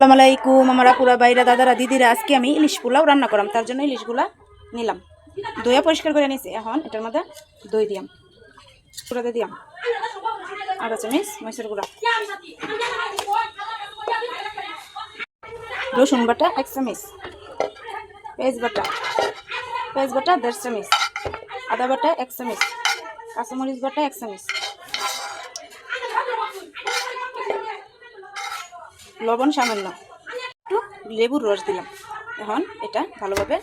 আসসালামু আমার আপুরা বাইরা দাদারা, দিদিরা, আজকে আমি ইলিশ পোলাও রান্না করাম, তার জন্য ইলিশগুলা নিলাম। দইয়া পরিষ্কার করে নিয়েছি এখন এটার মধ্যে দই দিয়াম। পুরো দিয়ে দিয়াম আধা চামিচ মরিচের গুঁড়া। রসুন বাটা এক চামিচ পেঁয়াজ বাটা। পেঁয়াজ বাটা দেড় চামিচ আদা বাটা এক চামিচ কাঁচামরিচ বাটা এক চামিচ লবণ সামান্য একটু লেবুর রস দিলাম। এখন এটা ভালোভাবে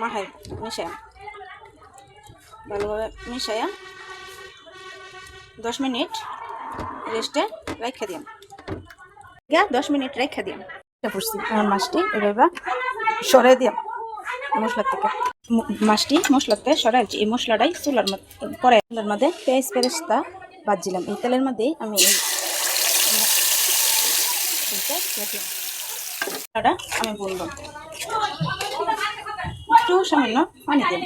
মাখাই মিশায়া। ভালোভাবে মিশায়া দশ মিনিট রেস্টে রেখে দিলাম। গা দশ মিনিট রেখে দিলাম। পড়ছি। এখন মাছটি এভাবে সরাই দিলাম মশলার থেকে। মাছটি মশলার থেকে সরাইছি এই মশলাটাই চুলার মধ্যে চুলার মধ্যে পেঁয়াজ পেরেস্তা বাজছিলাম এই তেলের মধ্যেই আমি আমি বলব একটু সামান্য দেব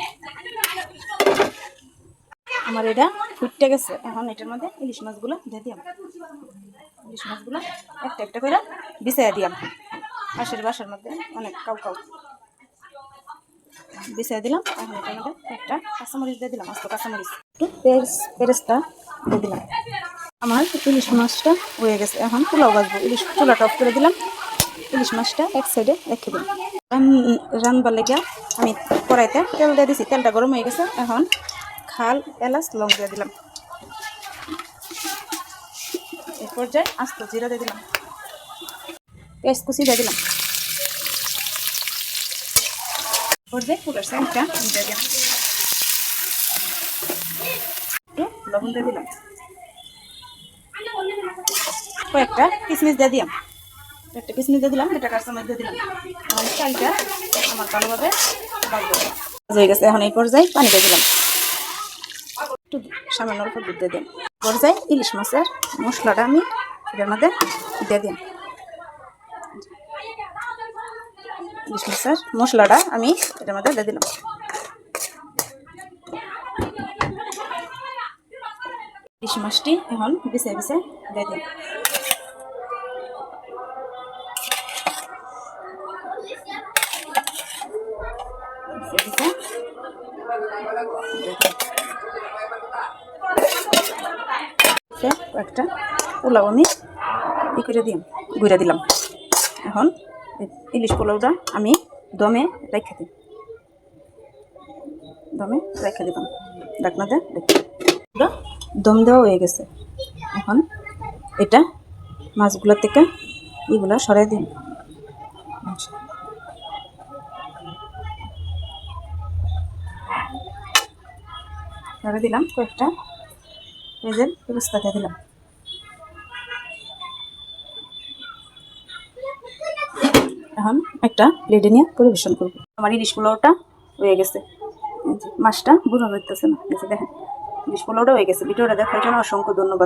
আমার এটা ফুটতে গেছে। এখন এটার মধ্যে ইলিশ মাছগুলো দিয়ে দিয়াম। ইলিশ মাছগুলো একটা একটা করে বিছাইয়া দিয়াম। পাশের বাসার মধ্যে অনেক কাউ কাউ। বিছাই দিলাম। এখন এটার মধ্যে একটা কাঁচামরিচ দিয়ে দিলাম। আস্ত কাঁচামরিচ। একটু পেঁয়াজ পেরেসটা দিয়ে দিলাম। আমার ইলিশ মাছটা হয়ে গেছে। এখন পোলাও বাজবো ইলিশ চুলাটা অফ করে দিলাম। ইলিশ মাছটা এক সাইডে রেখে দিলাম। রান- রানবার লেগে আমি কড়াইতে তেল দিয়ে দিছি। তেলটা গরম হয়ে গেছে। এখন খাল, এলাচ, লং দিয়ে দিলাম। এই পর্যায়ে আস্ত জিরা দিয়ে দিলাম। পেঁয়াজ কুচি দিয়ে দিলাম। পর্যায়ে পুরার সাইডটা দিয়ে দিলাম। একটু লবণ দিয়ে দিলাম। কয়েকটা কিশমিশ দিয়ে দিলাম। একটা কিশমিশ দিয়ে দিলাম দুটা কাঁচামরিচ দিয়ে দিলাম। আমার চালটা আমার ভালোভাবে হয়ে গেছে। এখন এই পর্যায়ে পানি দিয়ে দিলাম। একটু সামান্য অল্প দুধ দিয়ে দিন পর্যায়ে ইলিশ মাছের মশলাটা আমি এটার মধ্যে দিয়ে দিন ইলিশ মাছের মশলাটা আমি এটার মধ্যে দিয়ে দিলাম। ইলিশ মাছটি এখন বিছে বিছে দিয়ে দিলাম। বিছে বিছে কয়েকটা পোলাও আমি ই করে দিলাম গুঁড়া দিলাম। এখন ইলিশ পোলাওটা আমি দমে রেখে দিই দমে রেখে দিলাম। ডাকনাতে দম দেওয়া হয়ে গেছে। এখন এটা মাছগুলোর থেকে এগুলো সরাই দিন সরাই দিলাম কয়েকটা। পেঁয়াজের পেঁয়াজ পাতা দিলাম। এখন একটা প্লেটে নিয়ে পরিবেশন করব। আমার ইলিশ পোলাওটা হয়ে গেছে। মাছটা বুড়ো হইতেছে না। দেখেন, ইলিশ পোলাওটা হয়ে গেছে। ভিডিওটা দেখার জন্য অসংখ্য ধন্যবাদ।